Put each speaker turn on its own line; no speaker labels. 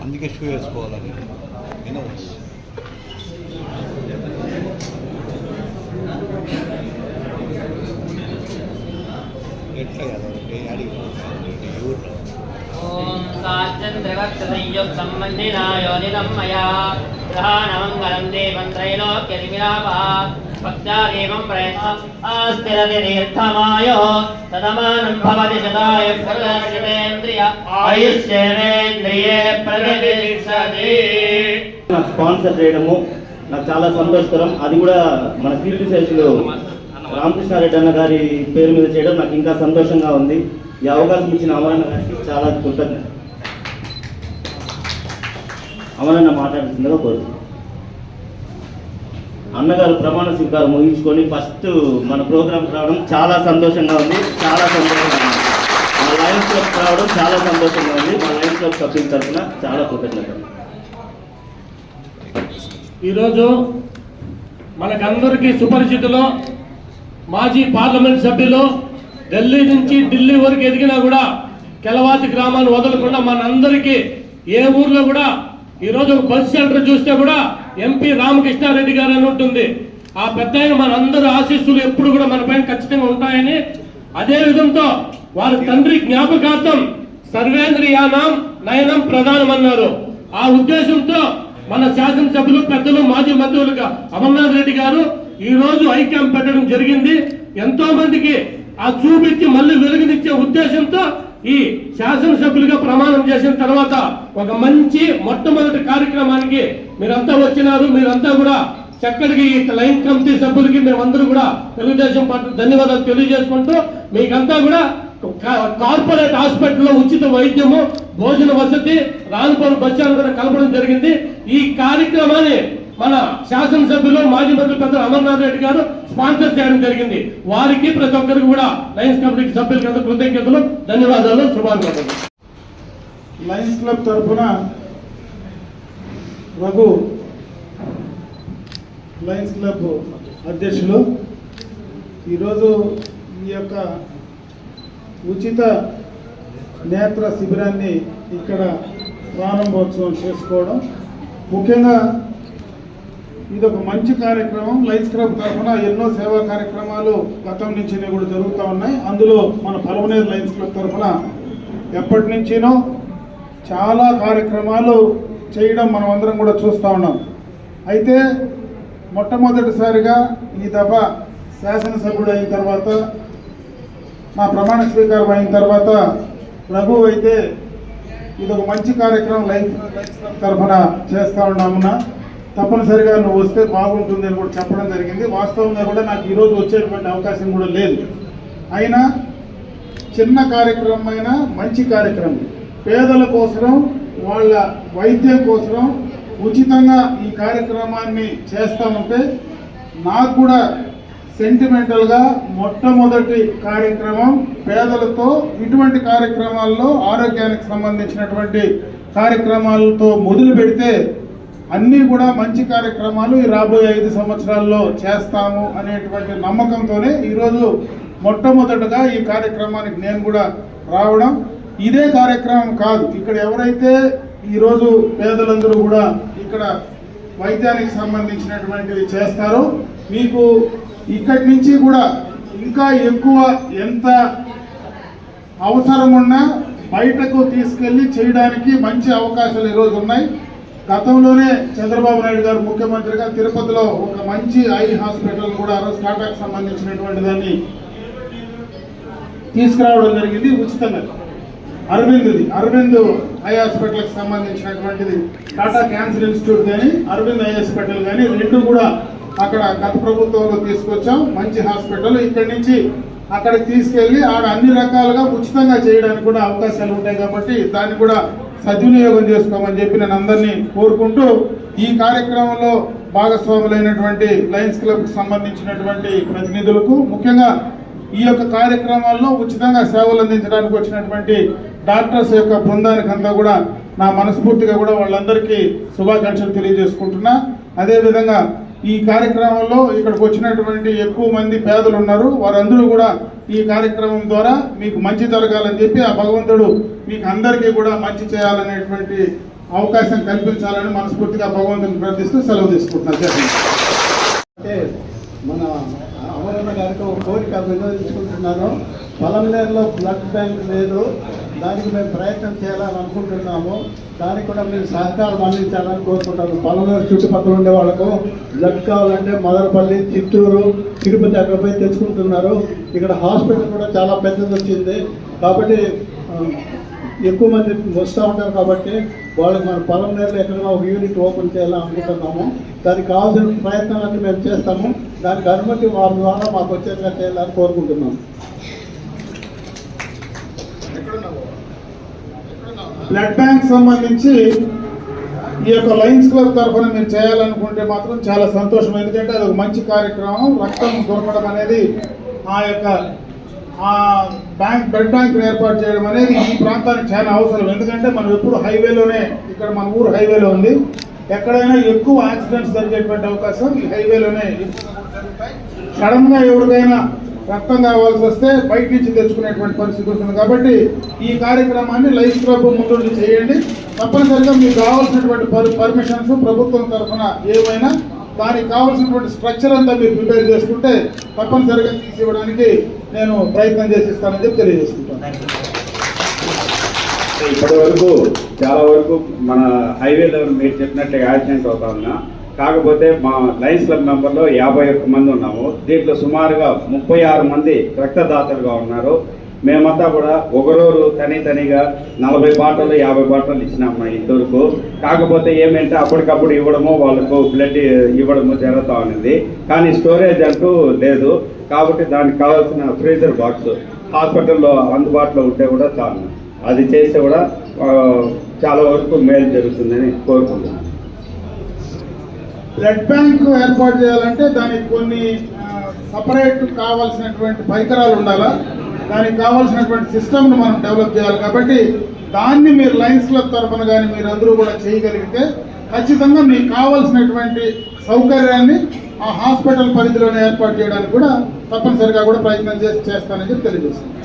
అందుకే షూ వేసుకోవాలని. వినవచ్చు. ఎట్లా కదా? అడిగి ఊర్లో.
ఓం భక్త్యాదేవం ప్రయత్నం ఆస్తిరతి దీర్థమాయో తదమానం భవతి శతాయ ప్రదర్శితేంద్రియ ఆయుష్యేంద్రియే ప్రతిష్టతి
నాకు స్పాన్సర్ చేయడము. నాకు చాలా సంతోషకరం. అది కూడా మన కీర్తి శేషులు రామకృష్ణారెడ్డి అన్న గారి పేరు మీద చేయడం నాకు ఇంకా సంతోషంగా ఉంది. ఈ అవకాశం ఇచ్చిన అమరన్న గారికి చాలా కృతజ్ఞత అమరన్న మాట్లాడుతుందిగా కోరుతున్నాను అన్నగారు ప్రమాణ స్వీకారం ముగించుకొని ఫస్ట్ మన ప్రోగ్రామ్కి రావడం చాలా సంతోషంగా ఉంది. చాలా సంతోషంగా ఉంది. మా లయన్స్ క్లబ్ రావడం చాలా సంతోషంగా ఉంది. మా లయన్స్ క్లబ్ సభ్యుల తరఫున చాలా కృతజ్ఞతలు.
ఈరోజు మనకందరికీ సుపరిచితులు మాజీ పార్లమెంట్ సభ్యులు ఢిల్లీ నుంచి ఢిల్లీ వరకు ఎదిగినా కూడా కెలవాతి గ్రామాన్ని వదలకుండా మనందరికీ ఏ ఊర్లో కూడా ఈరోజు ఒక బస్ సెంటర్ చూస్తే కూడా ఎంపీ రామకృష్ణారెడ్డి గారు అని ఉంటుంది. ఆ పెద్ద ఆయన మనందరి ఆశీస్సులు ఎప్పుడు కూడా మన పైన ఖచ్చితంగా ఉంటాయని అదే విధంతో వారి తండ్రి జ్ఞాపకార్థం సర్వేంద్రియానం నయనం ప్రధానం అన్నారు. ఆ ఉద్దేశంతో మన శాసనసభ్యులు పెద్దలు మాజీ మంత్రులుగా అమర్నాథ్ రెడ్డి గారు ఈ రోజు ఐక్యం పెట్టడం జరిగింది. ఎంతో మందికి ఆ చూపించి మళ్ళీ వెలుగునిచ్చే ఉద్దేశంతో ఈ శాసనసభ్యులుగా ప్రమాణం చేసిన తర్వాత ఒక మంచి మొట్టమొదటి కార్యక్రమానికి మీరంతా వచ్చినారు మీరంతా కూడా చక్కటిగా ఈ లైన్ కమిటీ సభ్యులకి మేమందరూ కూడా తెలుగుదేశం పార్టీ ధన్యవాదాలు తెలియజేసుకుంటూ మీకంతా కూడా కా- కార్పొరేట్ హాస్పిటల్లో ఉచిత వైద్యము భోజన వసతి రానుపల్లి బస్టాండ్ కూడా కలపడం జరిగింది. ఈ కార్యక్రమాన్ని మన శాసనసభ్యులు మాజీ మంత్రి పెద్దలు అమర్నాథ్ రెడ్డి గారు స్పాన్సర్ చేయడం జరిగింది. వారికి ప్రతి ఒక్కరికి కూడా లయన్స్ కమిటీ సభ్యుల కింద కృతజ్ఞతలు ధన్యవాదాలు శుభాకాంక్షలు.
లయన్స్ క్లబ్ తరఫున రఘు లయన్స్ క్లబ్ అధ్యక్షులు ఈరోజు ఈ యొక్క ఉచిత నేత్ర శిబిరాన్ని ఇక్కడ ప్రారంభోత్సవం చేసుకోవడం. ముఖ్యంగా ఇది ఒక మంచి కార్యక్రమం. లైఫ్ స్క్రబ్ తరఫున ఎన్నో సేవా కార్యక్రమాలు గతం నుంచి కూడా జరుగుతూ ఉన్నాయి. అందులో మన పలమనేరు లైన్స్ క్లబ్ తరఫున ఎప్పటి నుంచినో చాలా కార్యక్రమాలు చేయడం మనం అందరం కూడా చూస్తూ ఉన్నాం. అయితే మొట్టమొదటిసారిగా ఈ దఫా శాసనసభ్యుడు అయిన తర్వాత నా ప్రమాణ స్వీకారం అయిన తర్వాత ప్రభు అయితే ఇది ఒక మంచి కార్యక్రమం లైఫ్ లైఫ్ తరఫున చేస్తూ ఉన్నామున్నా. తప్పనిసరిగా నువ్వు వస్తే బాగుంటుంది అని కూడా చెప్పడం జరిగింది. వాస్తవంగా కూడా నాకు ఈరోజు వచ్చేటువంటి అవకాశం కూడా లేదు. అయినా చిన్న కార్యక్రమం అయినా మంచి కార్యక్రమం. పేదల కోసం వాళ్ళ వైద్యం కోసం ఉచితంగా ఈ కార్యక్రమాన్ని చేస్తా ఉంటే నాకు కూడా సెంటిమెంటల్గా మొట్టమొదటి కార్యక్రమం పేదలతో ఇటువంటి కార్యక్రమాల్లో ఆరోగ్యానికి సంబంధించినటువంటి కార్యక్రమాలతో మొదలు పెడితే అన్నీ కూడా మంచి కార్యక్రమాలు ఈ రాబోయే ఐదు సంవత్సరాల్లో చేస్తాము అనేటువంటి నమ్మకంతోనే ఈరోజు మొట్టమొదటగా ఈ కార్యక్రమానికి నేను కూడా రావడం. ఇదే కార్యక్రమం కాదు ఇక్కడ ఎవరైతే ఈరోజు పేదలందరూ కూడా ఇక్కడ వైద్యానికి సంబంధించినటువంటివి చేస్తారో మీకు ఇక్కడి నుంచి కూడా ఇంకా ఎక్కువ ఎంత అవసరం ఉన్నా బయటకు తీసుకెళ్ళి చేయడానికి మంచి అవకాశాలు ఈరోజు ఉన్నాయి. గతంలోనే చంద్రబాబు నాయుడు గారు ముఖ్యమంత్రిగా తిరుపతిలో ఒక మంచి ఐ హాస్పిటల్ కూడా స్టార్టప్ టాటాకు సంబంధించినటువంటి దాన్ని తీసుకురావడం జరిగింది ఉచితంగా. అరవింద్ది అరవింద్ ఐ హాస్పిటల్కి సంబంధించినటువంటిది. టాటా క్యాన్సర్ ఇన్స్టిట్యూట్ కానీ అరవింద్ ఐ హాస్పిటల్ కానీ రెండు కూడా అక్కడ గత ప్రభుత్వంలో తీసుకొచ్చాం. మంచి హాస్పిటల్. ఇక్కడి నుంచి అక్కడికి తీసుకెళ్ళి ఆడ అన్ని రకాలుగా ఉచితంగా చేయడానికి కూడా అవకాశాలు ఉంటాయి కాబట్టి దాన్ని కూడా సద్వినియోగం చేసుకోమని చెప్పి నేను అందరినీ కోరుకుంటూ ఈ కార్యక్రమంలో భాగస్వాములైనటువంటి లయన్స్ క్లబ్కి సంబంధించినటువంటి ప్రతినిధులకు ముఖ్యంగా ఈ యొక్క కార్యక్రమాల్లో ఉచితంగా సేవలు అందించడానికి వచ్చినటువంటి డాక్టర్స్ యొక్క బృందానికి అంతా కూడా నా మనస్ఫూర్తిగా కూడా వాళ్ళందరికీ శుభాకాంక్షలు తెలియజేసుకుంటున్నా. అదేవిధంగా ఈ కార్యక్రమంలో ఇక్కడికి వచ్చినటువంటి ఎక్కువ మంది పేదలు ఉన్నారు. వారందరూ కూడా ఈ కార్యక్రమం ద్వారా మీకు మంచి జరగాలని చెప్పి ఆ భగవంతుడు మీకు అందరికీ కూడా మంచి చేయాలనేటువంటి అవకాశం కల్పించాలని మనస్ఫూర్తిగా భగవంతుని ప్రార్థిస్తూ సెలవు తీసుకుంటున్నాను.
అంటే మన అవరణ గారికి ఒక కోరిక వినియోగించుకుంటున్నాను పొలంనేరులో బ్లడ్ బ్యాంక్ లేదు. దానికి మేము ప్రయత్నం చేయాలని అనుకుంటున్నాము. దానికి కూడా మీరు సహకారం అందించాలని కోరుకుంటాను. పొలంనేరు చుట్టుపక్కల ఉండే వాళ్ళకు బ్లడ్ కావాలంటే మదనపల్లి చిత్తూరు తిరుపతి అక్కడ పోయి తెచ్చుకుంటున్నారు. ఇక్కడ హాస్పిటల్ కూడా చాలా పెద్దది వచ్చింది. కాబట్టి ఎక్కువ మంది వస్తూ ఉంటారు కాబట్టి వాళ్ళకి మన పొలం నేరులో ఎక్కడైనా ఒక యూనిట్ ఓపెన్ చేయాలని అనుకుంటున్నాము. దానికి కావాల్సిన ప్రయత్నాలన్నీ మేము చేస్తాము. దానికి అనుమతి వారి ద్వారా మాకు వచ్చేట్లా చేయాలని కోరుకుంటున్నాము.
బ్లడ్ బ్యాంక్ సంబంధించి ఈ యొక్క లయన్స్ క్లబ్ తరఫున మీరు చేయాలనుకుంటే మాత్రం చాలా సంతోషం. ఎందుకంటే అది ఒక మంచి కార్యక్రమం. రక్తం దొరకడం అనేది ఆ యొక్క ఆ బ్యాంక్ బ్లడ్ బ్యాంక్ ఏర్పాటు చేయడం అనేది ఈ ప్రాంతానికి చాలా అవసరం. ఎందుకంటే మనం ఎప్పుడు హైవేలోనే ఇక్కడ మన ఊరు హైవేలో ఉంది. ఎక్కడైనా ఎక్కువ యాక్సిడెంట్స్ జరిగేటువంటి అవకాశం ఈ హైవేలోనే సడన్గా ఎవరికైనా రక్తం కావాల్సి వస్తే బయట నుంచి తెచ్చుకునేటువంటి పరిస్థితి ఉంటుంది. కాబట్టి ఈ కార్యక్రమాన్ని లైఫ్ క్లబ్ ముందు చేయండి. తప్పనిసరిగా మీకు కావాల్సినటువంటి పర్మిషన్స్ ప్రభుత్వం తరఫున ఏమైనా దానికి కావాల్సినటువంటి స్ట్రక్చర్ అంతా మీరు ప్రిపేర్ చేసుకుంటే తప్పనిసరిగా తీసి ఇవ్వడానికి నేను ప్రయత్నం చేసిస్తానని చెప్పి తెలియజేసుకుంటాను
ఇప్పటి వరకు చాలా వరకు మన హైవేలో మీరు చెప్పినట్టు యాక్సిడెంట్ అవుతా ఉన్నా. కాకపోతే మా లయన్స్ క్లబ్ మెంబర్లో యాభై ఒక్క మంది ఉన్నాము. దీంట్లో సుమారుగా ముప్పై ఆరు మంది రక్తదాతలుగా ఉన్నారు. మేమంతా కూడా ఒకరోజు తని తనిగా నలభై బాటలు యాభై బాటలు ఇచ్చినాం మా ఇంతవరకు. కాకపోతే ఏమంటే అప్పటికప్పుడు ఇవ్వడము వాళ్ళకు బ్లడ్ ఇవ్వడము జరుగుతూ ఉన్నది. కానీ స్టోరేజ్ అంటూ లేదు. కాబట్టి దానికి కావాల్సిన ఫ్రీజర్ బాక్స్ హాస్పిటల్లో అందుబాటులో ఉంటే కూడా చాలు. అది చేస్తే కూడా చాలా వరకు మేలు జరుగుతుందని కోరుకుంటున్నాను.
బ్లడ్ బ్యాంక్ ఏర్పాటు చేయాలంటే దానికి కొన్ని సపరేట్ కావాల్సినటువంటి పరికరాలు ఉండాలా? దానికి కావాల్సినటువంటి సిస్టమ్ను మనం డెవలప్ చేయాలి కాబట్టి దాన్ని మీరు లయన్స్ క్లబ్ తరఫున కానీ మీరు అందరూ కూడా చేయగలిగితే ఖచ్చితంగా మీకు కావాల్సినటువంటి సౌకర్యాన్ని ఆ హాస్పిటల్ పరిధిలోనే ఏర్పాటు చేయడానికి కూడా తప్పనిసరిగా కూడా ప్రయత్నం చేసి చేస్తానని చెప్పి తెలియజేస్తున్నాను.